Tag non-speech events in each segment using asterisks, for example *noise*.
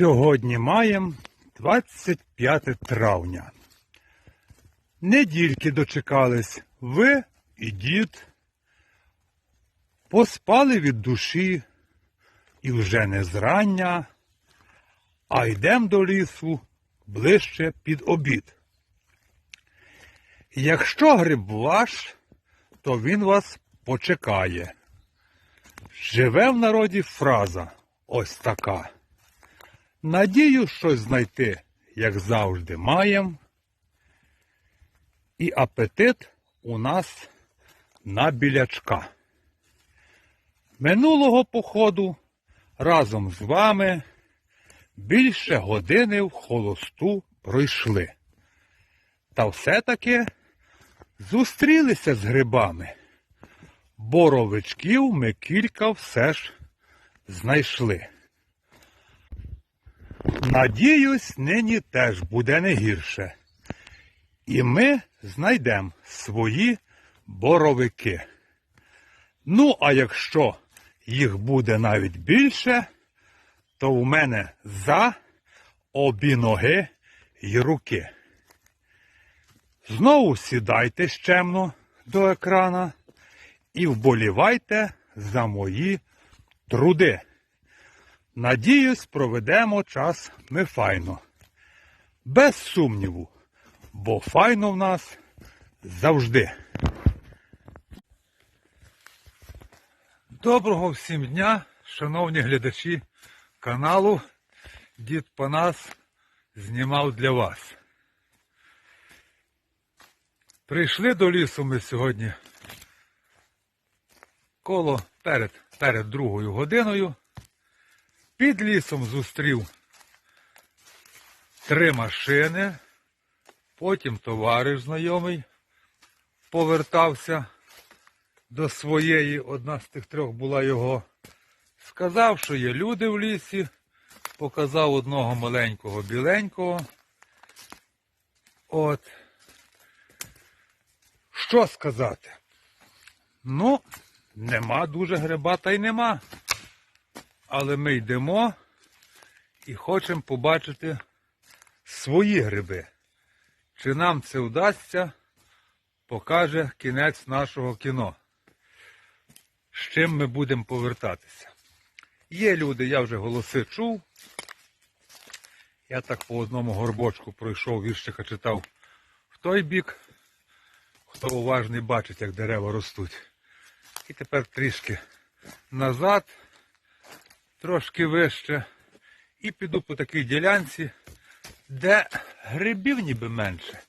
Сьогодні маємо 25 травня. Недільки дочекались ви і дід. Поспали від душі і вже не зрання, а йдем до лісу ближче під обід. Якщо гриб ваш, то він вас почекає. Живе в народі фраза ось така. Надію щось знайти, як завжди, маєм. І апетит у нас на білячка. Минулого походу разом з вами більше години в холосту пройшли. Та все-таки зустрілися з грибами. Боровичків ми кілька все ж знайшли. Надіюсь, нині теж буде не гірше. І ми знайдемо свої боровики. Ну, а якщо їх буде навіть більше, то в мене за обі ноги й руки. Знову сідайте щемно до екрана і вболівайте за мої труди. Надіюсь, проведемо час ми файно. Без сумніву, бо файно в нас завжди. Доброго всім дня, шановні глядачі каналу Дід Панас знімав для вас. Прийшли до лісу ми сьогодні коло перед, перед другою годиною. Під лісом зустрів три машини, потім товариш знайомий повертався до своєї, одна з тих трьох була його. Сказав, що є люди в лісі, показав одного маленького біленького. От. Що сказати? Ну, нема дуже гриба та й нема. Але ми йдемо і хочемо побачити свої гриби. Чи нам це вдасться, покаже кінець нашого кіно. З чим ми будемо повертатися. Є люди, я вже голоси чув. Я так по одному горбочку пройшов, віршика читав в той бік. Хто уважний бачить, як дерева ростуть. І тепер трішки назад трошки вище. І піду по такій ділянці, де грибів ніби менше,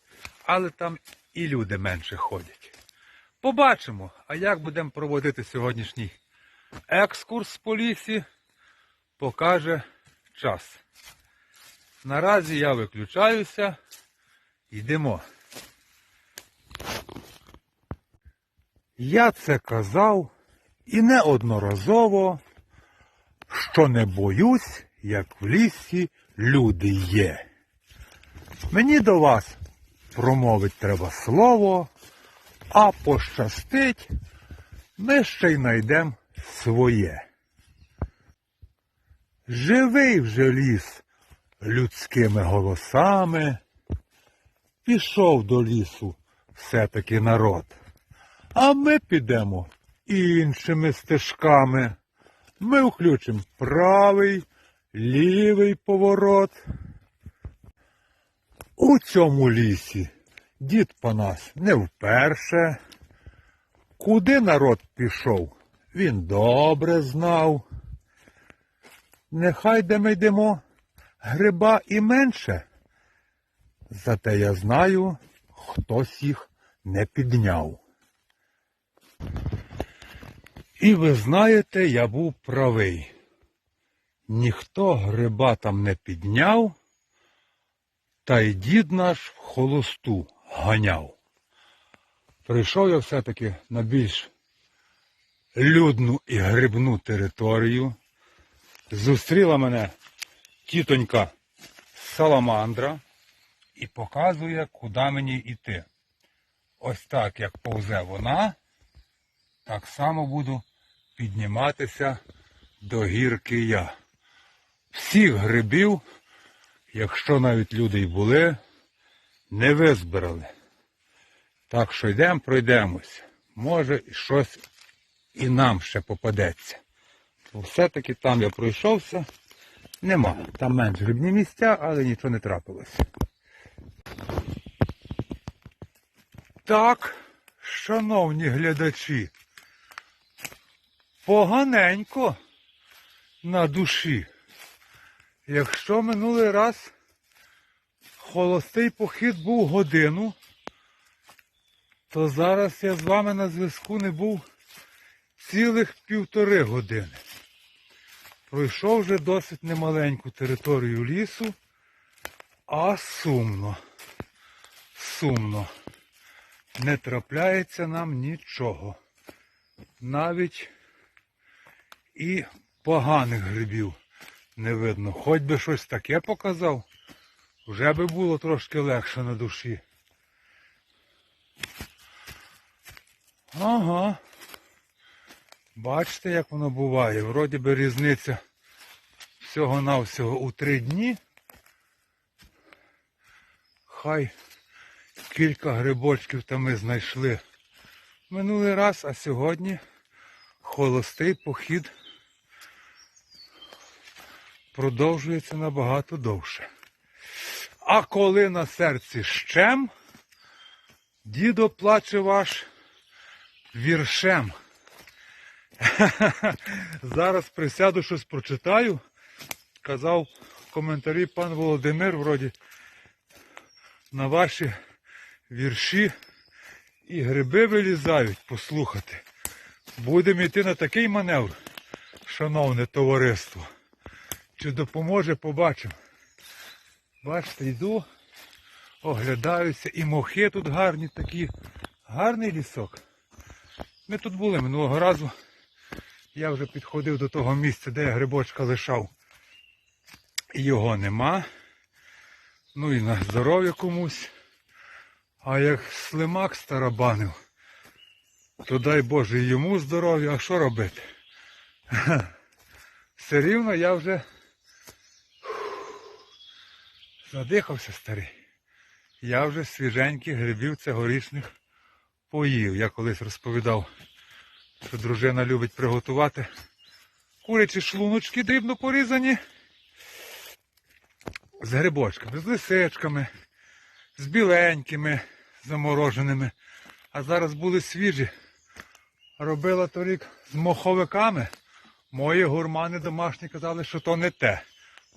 але там і люди менше ходять. Побачимо, а як будемо проводити сьогоднішній екскурс по лісі, покаже час. Наразі я виключаюся, йдемо. Я це казав і неодноразово що не боюсь, як в лісі люди є. Мені до вас промовить треба слово, а пощастить, ми ще й найдем своє. Живий вже ліс людськими голосами, пішов до лісу все-таки народ, а ми підемо іншими стежками. Ми включимо правий, лівий поворот. У цьому лісі дід по нас не вперше. Куди народ пішов, він добре знав. Нехай де ми йдемо, гриба і менше. Зате я знаю, хтось їх не підняв. І ви знаєте, я був правий. Ніхто гриба там не підняв, та й дід наш в холосту ганяв. Прийшов я все-таки на більш людну і грибну територію. Зустріла мене тітонька Саламандра і показує, куди мені йти. Ось так, як повзе вона, так само буду підніматися до гірки я. всіх грибів, якщо навіть люди й були, не визбирали. Так що йдемо, пройдемось. Може, щось і нам ще попадеться. Все-таки там я пройшовся. Нема. Там менш грибні місця, але нічого не трапилось. Так, шановні глядачі, поганенько на душі. Якщо минулий раз холостий похід був годину, то зараз я з вами на зв'язку не був цілих півтори години. Пройшов вже досить немаленьку територію лісу, а сумно, сумно. Не трапляється нам нічого. Навіть і поганих грибів не видно. Хоч би щось таке показав, вже би було трошки легше на душі. Ага. Бачите, як воно буває. Вроді би різниця всього-навсього у три дні. Хай кілька грибочків там ми знайшли минулий раз, а сьогодні холостий похід продовжується набагато довше. А коли на серці щем, дідо плаче ваш віршем. *laughs* Зараз присяду щось прочитаю. Казав в коментарі пан Володимир, вроді, на ваші вірші і гриби вилізають послухати. Будемо йти на такий маневр, шановне товариство. Чи допоможе, побачимо. Бачите, йду, оглядаюся, і мохи тут гарні такі. Гарний лісок. Ми тут були минулого разу. Я вже підходив до того місця, де я грибочка лишав. Його нема. Ну і на здоров'я комусь. А як слимак старабанив, то дай Боже йому здоров'я, а що робити? *laughs* Все рівно я вже задихався старий. Я вже свіженьких грибів цьогорічних поїв. Я колись розповідав, що дружина любить приготувати курячі шлуночки дрібно порізані з грибочками, з лисичками, з біленькими замороженими. А зараз були свіжі. Робила торік з моховиками. Мої гурмани домашні казали, що то не те.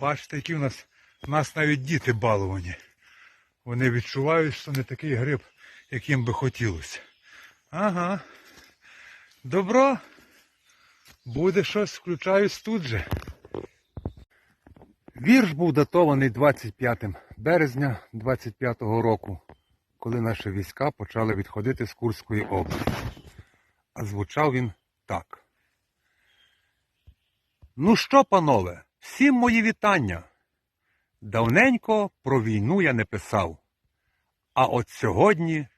Бачите, які в нас, в нас навіть діти баловані. Вони відчувають, що не такий гриб, яким би хотілося. Ага. Добро. Буде щось, включаюсь тут же. Вірш був датований 25 березня 25-го року, коли наші війська почали відходити з Курської області. А звучав він так. Ну що, панове, всім мої вітання. Давненько про війну я не писав. А от сьогодні,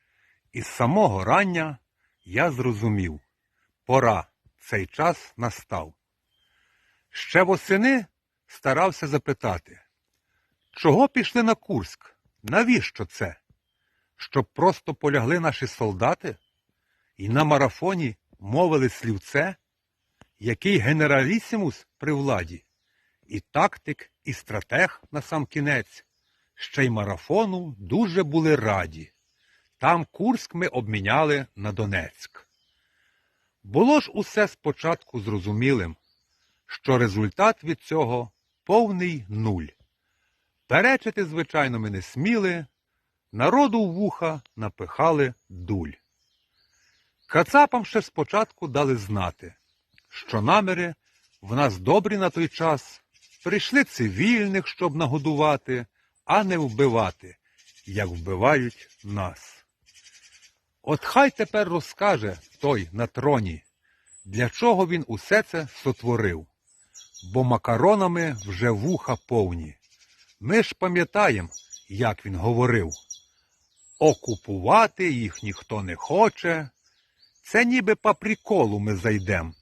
із самого рання, я зрозумів, пора, цей час настав. Ще восени старався запитати, чого пішли на Курськ? Навіщо це? Щоб просто полягли наші солдати і на марафоні мовили слівце, який генералісімус при владі, і тактик, і стратег на сам кінець, ще й марафону дуже були раді. Там Курськ ми обміняли на Донецьк. Було ж усе спочатку зрозумілим, що результат від цього повний нуль. Перечити, звичайно, ми не сміли, народу в вуха напихали дуль. Кацапам ще спочатку дали знати, що наміри в нас добрі на той час, прийшли цивільних, щоб нагодувати, а не вбивати, як вбивають нас. От хай тепер розкаже той на троні, для чого він усе це сотворив, бо макаронами вже вуха повні. Ми ж пам'ятаємо, як він говорив. Окупувати їх ніхто не хоче. Це ніби по приколу ми зайдем.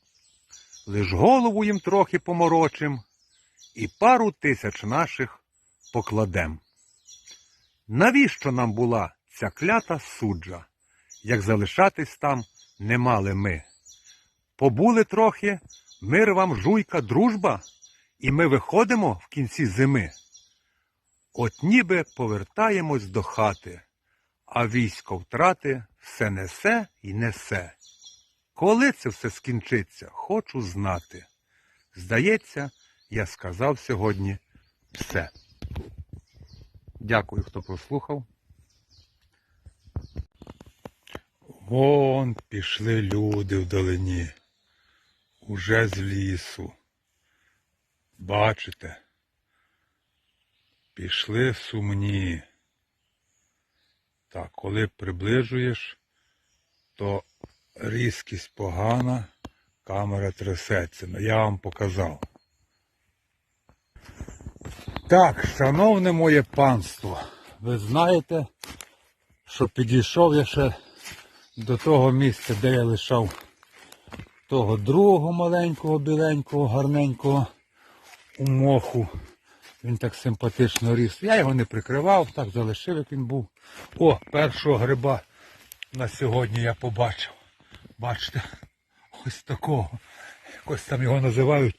Лиш голову їм трохи поморочим, і пару тисяч наших покладем. Навіщо нам була ця клята суджа, як залишатись там не мали ми? Побули трохи, мир вам жуйка, дружба, і ми виходимо в кінці зими. От ніби повертаємось до хати, а військо втрати все несе і несе. Коли це все скінчиться, хочу знати. Здається, я сказав сьогодні все. Дякую, хто прослухав. Вон пішли люди вдалині, уже з лісу. Бачите? Пішли сумні. Так, коли приближуєш, то різкість погана, камера трясеться. Ну, я вам показав. Так, шановне моє панство, ви знаєте, що підійшов я ще до того місця, де я лишав того другого маленького, біленького, гарненького у моху. Він так симпатично ріс. Я його не прикривав, так залишив, як він був. О, першого гриба на сьогодні я побачив. Бачите, ось такого. Якось там його називають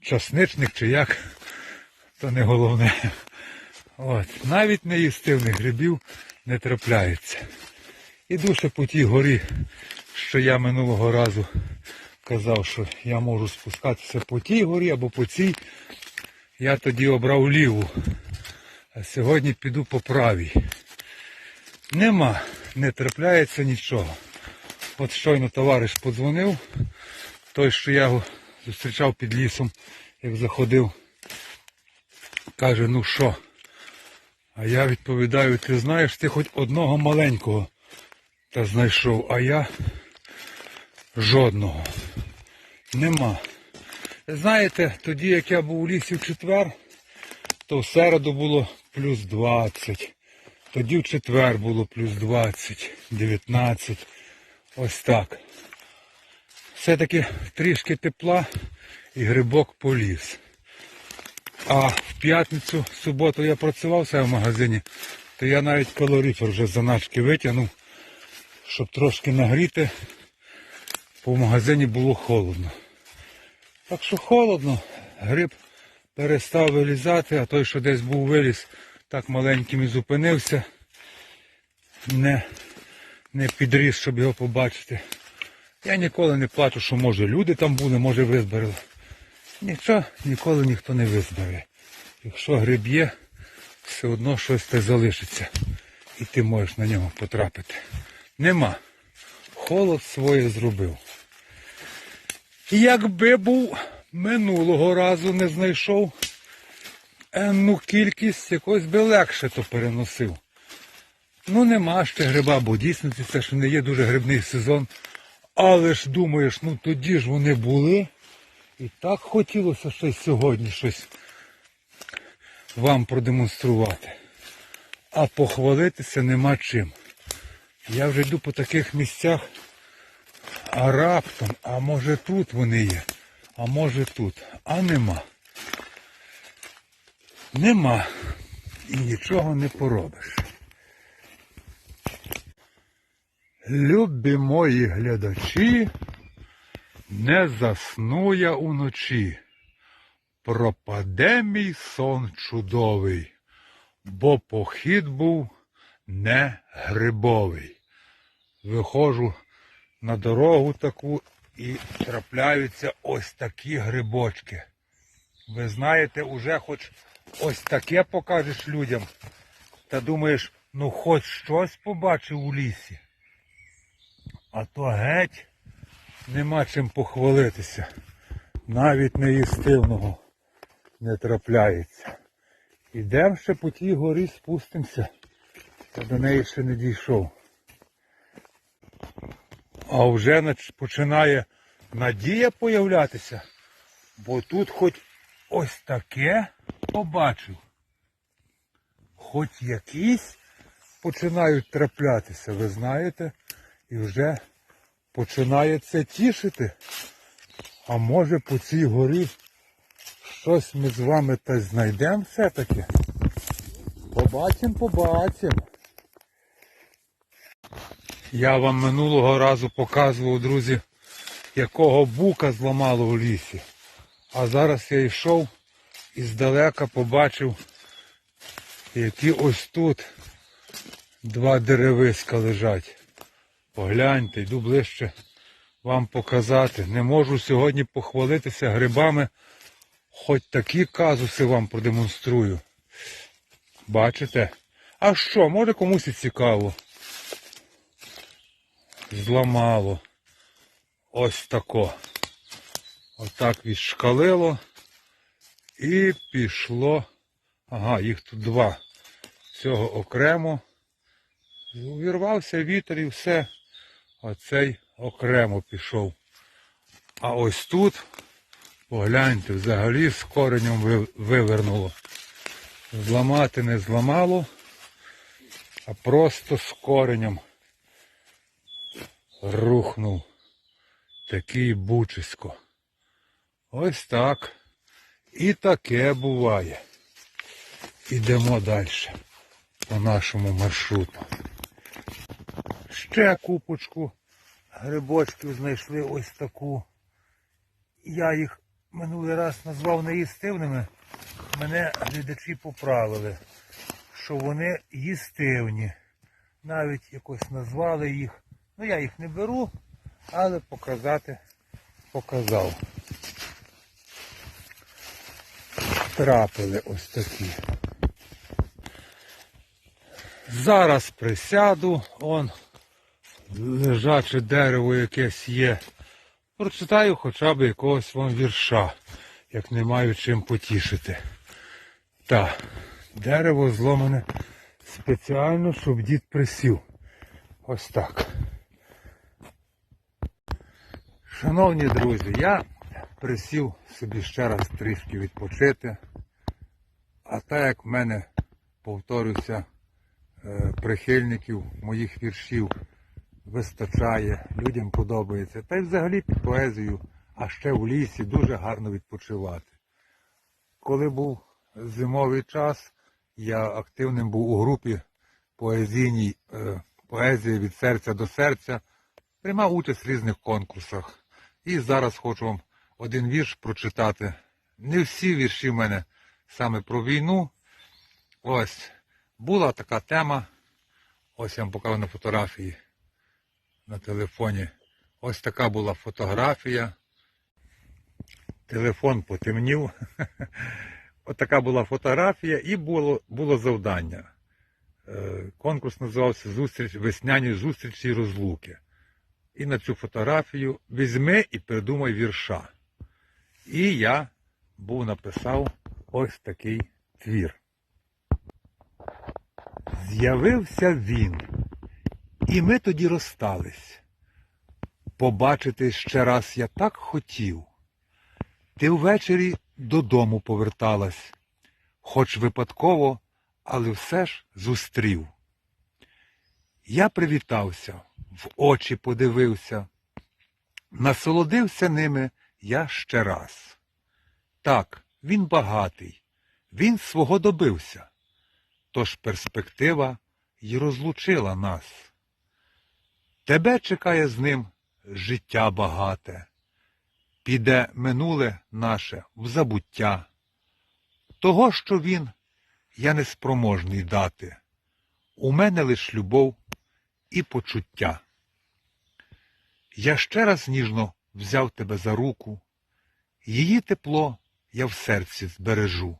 часничник чи як. То не головне. От. Навіть неїстивних грибів не трапляється. Іду ще по тій горі, що я минулого разу казав, що я можу спускатися по тій горі або по цій. Я тоді обрав ліву. А сьогодні піду по правій. Нема, не трапляється нічого. От щойно товариш подзвонив, той, що я його зустрічав під лісом, як заходив, каже, ну що? А я відповідаю, ти знаєш, ти хоч одного маленького та знайшов, а я жодного. Нема. Знаєте, тоді як я був у лісі в четвер, то в середу було плюс 20. Тоді в четвер було плюс 20, 19. Ось так. Все-таки трішки тепла і грибок поліз. А в п'ятницю, суботу я працював себе в магазині, то я навіть калорифер вже заначки витягнув, щоб трошки нагріти, бо в магазині було холодно. Так що холодно, гриб перестав вилізати, а той, що десь був виліз, так маленьким і зупинився. Не, не підріс, щоб його побачити. Я ніколи не плачу, що може люди там були, може визбирали. Нічого, ніколи ніхто не визбере. Якщо гриб є, все одно щось те залишиться. І ти можеш на нього потрапити. Нема. Холод своє зробив. Якби був минулого разу не знайшов енну кількість, якось би легше то переносив. Ну нема ще гриба, бо дійсно це ж не є дуже грибний сезон. Але ж думаєш, ну тоді ж вони були. І так хотілося щось сьогодні щось вам продемонструвати. А похвалитися нема чим. Я вже йду по таких місцях, а раптом, а може тут вони є, а може тут, а нема. Нема. І нічого не поробиш. Любі мої глядачі, не засну я уночі. Пропаде мій сон чудовий, бо похід був не грибовий. Виходжу на дорогу таку і трапляються ось такі грибочки. Ви знаєте, уже хоч ось таке покажеш людям, та думаєш, ну хоч щось побачив у лісі. А то геть нема чим похвалитися. Навіть неїстивного не трапляється. Ідемо ще по тій горі спустимося. Я до неї ще не дійшов. А вже починає надія появлятися, бо тут хоч ось таке побачив. Хоч якісь починають траплятися, ви знаєте, і вже починає це тішити. А може по цій горі щось ми з вами та знайдемо все-таки. Побачимо, побачимо. Я вам минулого разу показував, друзі, якого бука зламало у лісі. А зараз я йшов і здалека побачив, які ось тут два деревиська лежать. Погляньте, йду ближче вам показати. Не можу сьогодні похвалитися грибами, хоч такі казуси вам продемонструю. Бачите? А що, може комусь і цікаво. Зламало. Ось тако. Отак відшкалило. І пішло. Ага, їх тут два. Цього окремо. Увірвався вітер і все. Оцей окремо пішов. А ось тут, погляньте, взагалі з коренем вивернуло. Зламати не зламало, а просто з коренем рухнув. Такий бучисько. Ось так. І таке буває. Ідемо далі по нашому маршруту. Ще купочку грибочків знайшли ось таку. Я їх минулий раз назвав неїстивними. Мене глядачі поправили, що вони їстивні. Навіть якось назвали їх. Ну я їх не беру, але показати показав. Трапили ось такі. Зараз присяду, он лежаче дерево якесь є. Прочитаю хоча б якогось вам вірша, як не маю чим потішити. Так, дерево зломане спеціально, щоб дід присів. Ось так. Шановні друзі, я присів собі ще раз трішки відпочити. А так як в мене, повторюся, е, прихильників моїх віршів вистачає, людям подобається. Та й взагалі під поезію, а ще в лісі дуже гарно відпочивати. Коли був зимовий час, я активним був у групі поезійній е, поезії від серця до серця, приймав участь в різних конкурсах. І зараз хочу вам один вірш прочитати. Не всі вірші в мене саме про війну. Ось була така тема. Ось я вам покажу на фотографії на телефоні. Ось така була фотографія. Телефон потемнів. *laughs* Ось така була фотографія і було, було завдання. Е, Конкурс називався Зустріч, Весняні зустрічі і розлуки. І на цю фотографію візьми і придумай вірша. І я був написав ось такий твір. З'явився він, і ми тоді розстались. Побачити ще раз я так хотів. Ти ввечері додому поверталась, хоч випадково, але все ж зустрів. Я привітався, в очі подивився, насолодився ними я ще раз. Так, він багатий, він свого добився, тож перспектива й розлучила нас. Тебе чекає з ним життя багате, піде минуле наше в забуття. Того, що він, я не спроможний дати. У мене лиш любов і почуття. Я ще раз ніжно взяв тебе за руку, її тепло я в серці збережу.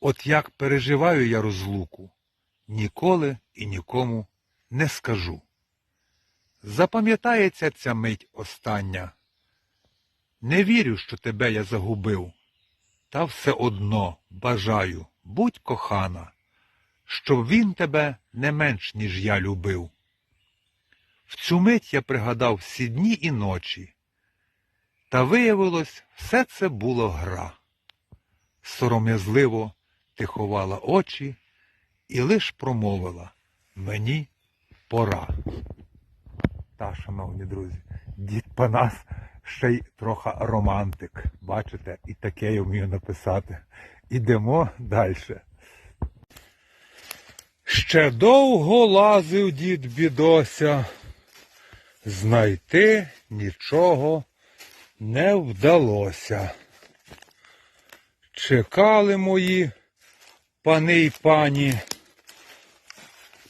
От як переживаю я розлуку, ніколи і нікому не скажу. Запам'ятається ця мить остання. Не вірю, що тебе я загубив, та все одно бажаю, будь кохана, щоб він тебе не менш, ніж я любив. В цю мить я пригадав всі дні і ночі, та виявилось, все це було гра. Сором'язливо ти ховала очі і лиш промовила мені пора. Та, шановні друзі, дід Панас ще й трохи романтик. Бачите, і таке я вмію написати. Ідемо далі. Ще довго лазив дід бідося, знайти нічого не вдалося. Чекали мої пани й пані,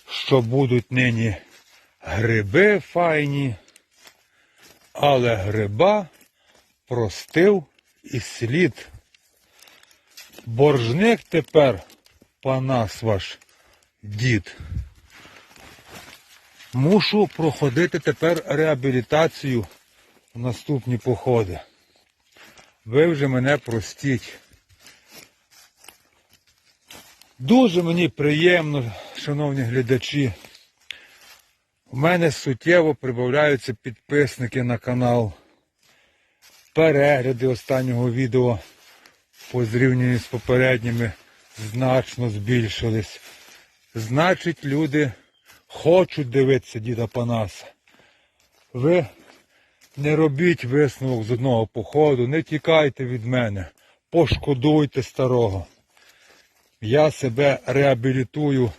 що будуть нині гриби файні, але гриба простив і слід. Боржник тепер панас ваш дід. Мушу проходити тепер реабілітацію в наступні походи. Ви вже мене простіть. Дуже мені приємно, шановні глядачі. У мене суттєво прибавляються підписники на канал. Перегляди останнього відео по зрівнянні з попередніми значно збільшились. Значить, люди хочуть дивитися діда Панаса. Ви не робіть висновок з одного походу, не тікайте від мене, пошкодуйте старого. Я себе реабілітую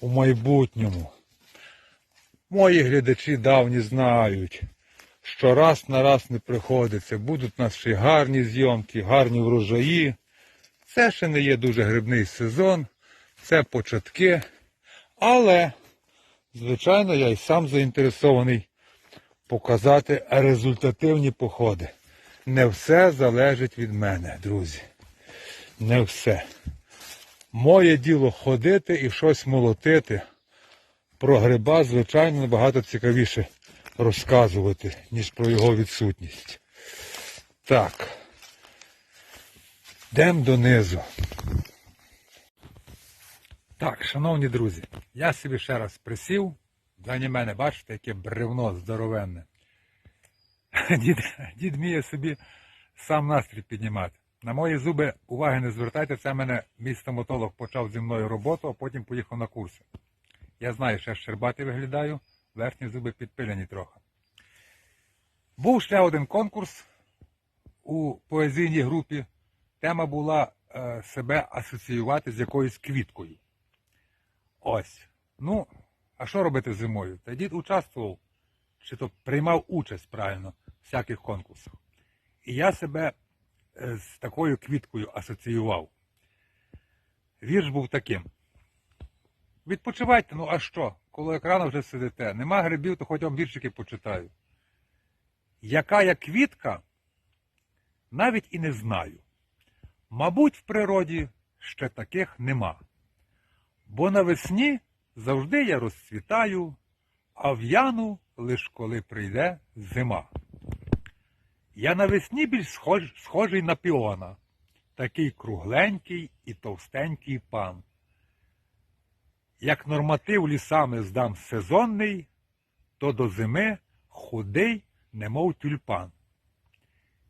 у майбутньому. Мої глядачі давні знають, що раз на раз не приходиться. Будуть ще гарні зйомки, гарні врожаї. Це ще не є дуже грибний сезон, це початки. Але, звичайно, я й сам заінтересований показати результативні походи. Не все залежить від мене, друзі. Не все. Моє діло ходити і щось молотити. Про гриба, звичайно, набагато цікавіше розказувати, ніж про його відсутність. Так. Йдемо донизу. Так, шановні друзі, я собі ще раз присів. Зані мене, бачите, яке бревно здоровенне. *laughs* Дід, дід вміє собі сам настрій піднімати. На мої зуби уваги не звертайте, це мене мій стоматолог почав зі мною роботу, а потім поїхав на курси. Я знаю, що я щербатий виглядаю, верхні зуби підпилені трохи. Був ще один конкурс у поезійній групі. Тема була е, себе асоціювати з якоюсь квіткою. Ось. Ну, а що робити зимою? Та дід участвував, чи то приймав участь правильно в всяких конкурсах. І я себе е, з такою квіткою асоціював. Вірш був таким. Відпочивайте, ну а що? Коло екрану вже сидите. Нема грибів, то хоч вам віршики почитаю. Яка я квітка, навіть і не знаю. Мабуть, в природі ще таких нема. Бо навесні завжди я розцвітаю, а в'яну лиш коли прийде зима. Я навесні більш схож, схожий на піона, такий кругленький і товстенький пан. Як норматив лісами здам сезонний, то до зими худий, немов тюльпан.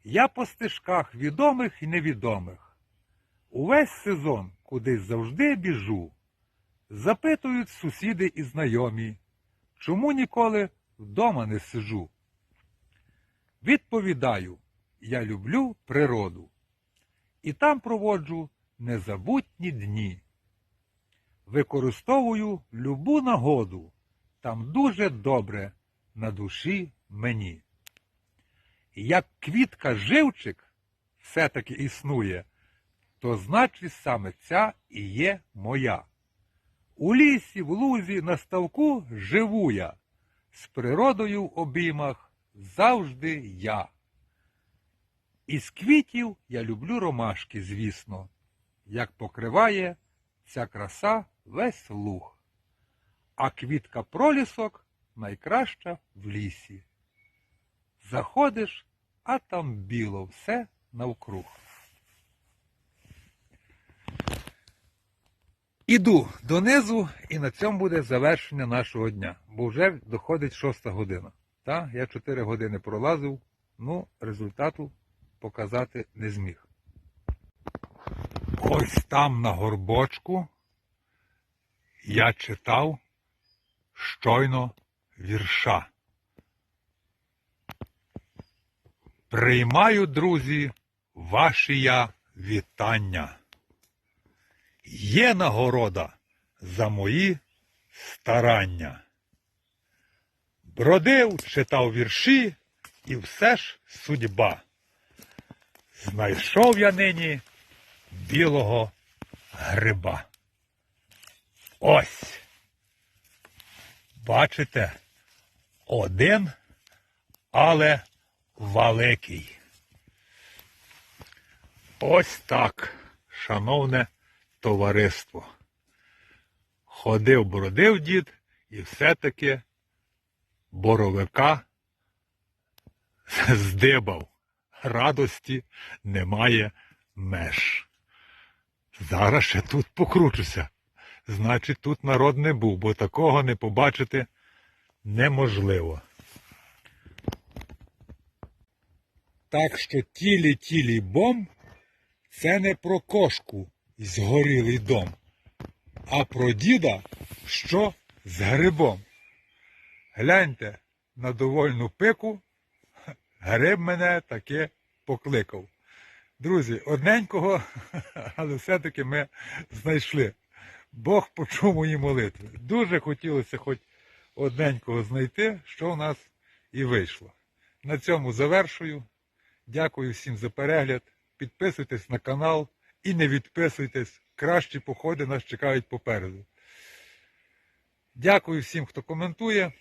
Я по стежках відомих і невідомих. Увесь сезон кудись завжди біжу. Запитують сусіди і знайомі, чому ніколи вдома не сижу. Відповідаю, я люблю природу. І там проводжу незабутні дні. Використовую любу нагоду, там дуже добре на душі мені. Як квітка живчик все-таки існує, то значить саме ця і є моя. У лісі, в лузі, на ставку живу я, з природою в обіймах завжди я. Із квітів я люблю ромашки, звісно, як покриває ця краса весь луг. А квітка пролісок найкраща в лісі. Заходиш, а там біло все навкруг. Іду донизу, і на цьому буде завершення нашого дня, бо вже доходить шоста година. Та, я 4 години пролазив, ну, результату показати не зміг. Ось там на горбочку я читав щойно вірша. Приймаю, друзі, ваші я вітання. Є нагорода за мої старання. Бродив, читав вірші, і все ж судьба. Знайшов я нині білого гриба. Ось. Бачите, один, але великий. Ось так, шановне товариство. Ходив, бродив дід і все-таки боровика *laughs* здибав. Радості немає меж. Зараз ще тут покручуся. Значить, тут народ не був, бо такого не побачити неможливо. Так що тілі-тілі бом це не про кошку згорілий дом, а про діда, що з грибом. Гляньте на довольну пику, гриб мене таки покликав. Друзі, одненького, *laughs* але все-таки ми знайшли. Бог почув мої молитви. Дуже хотілося хоч одненького знайти, що в нас і вийшло. На цьому завершую. Дякую всім за перегляд. Підписуйтесь на канал і не відписуйтесь. Кращі походи нас чекають попереду. Дякую всім, хто коментує.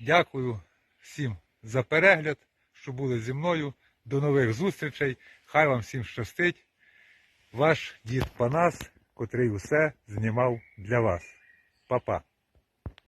Дякую всім за перегляд, що були зі мною. До нових зустрічей. Хай вам всім щастить. Ваш дід Панас, котрий усе знімав для вас. Па-па.